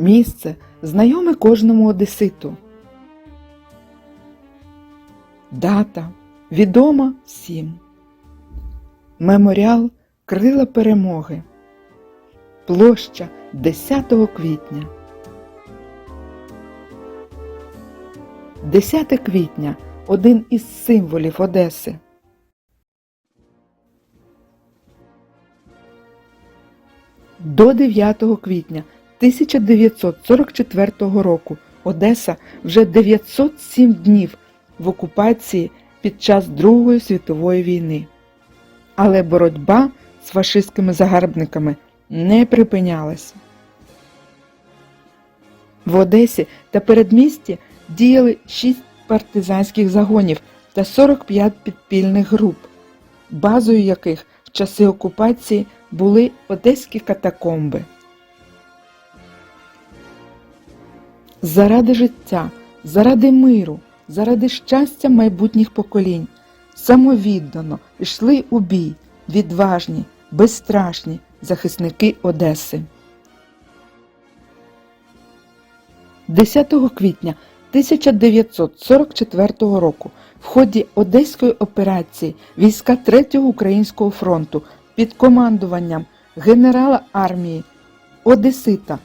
місце знайоме кожному одеситу. Дата відома всім. Меморіал Крила Перемоги. Площа 10 квітня. 10 квітня один із символів Одеси. До 9 квітня 1944 року Одеса вже 907 днів в окупації під час Другої світової війни. Але боротьба з фашистськими загарбниками не припинялася. В Одесі та передмісті діяли 6 партизанських загонів та 45 підпільних груп, базою яких в часи окупації були одеські катакомби. Заради життя, заради миру, заради щастя майбутніх поколінь самовіддано йшли у бій відважні, безстрашні захисники Одеси. 10 квітня 1944 року в ході Одеської операції війська 3-го Українського фронту під командуванням генерала армії Одесита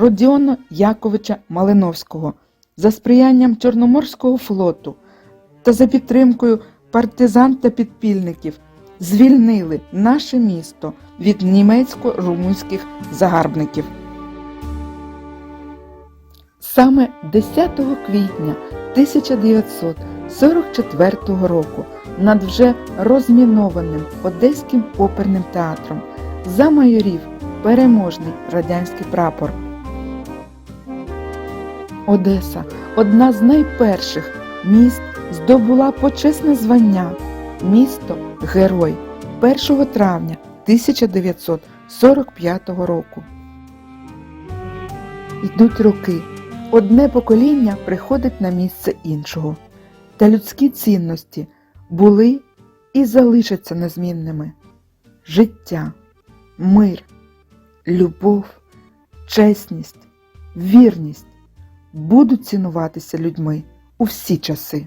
Родіона Яковича Малиновського за сприянням Чорноморського флоту та за підтримкою партизан та підпільників звільнили наше місто від німецько-румунських загарбників. Саме 10 квітня 1944 року над вже розмінованим Одеським оперним театром замайорів переможний радянський прапор. Одеса одна з найперших міст здобула почесне звання місто Герой 1 травня 1945 року. Йдуть роки, одне покоління приходить на місце іншого, та людські цінності були і залишаться незмінними. Життя, мир, любов, чесність, вірність будуть цінуватися людьми у всі часи.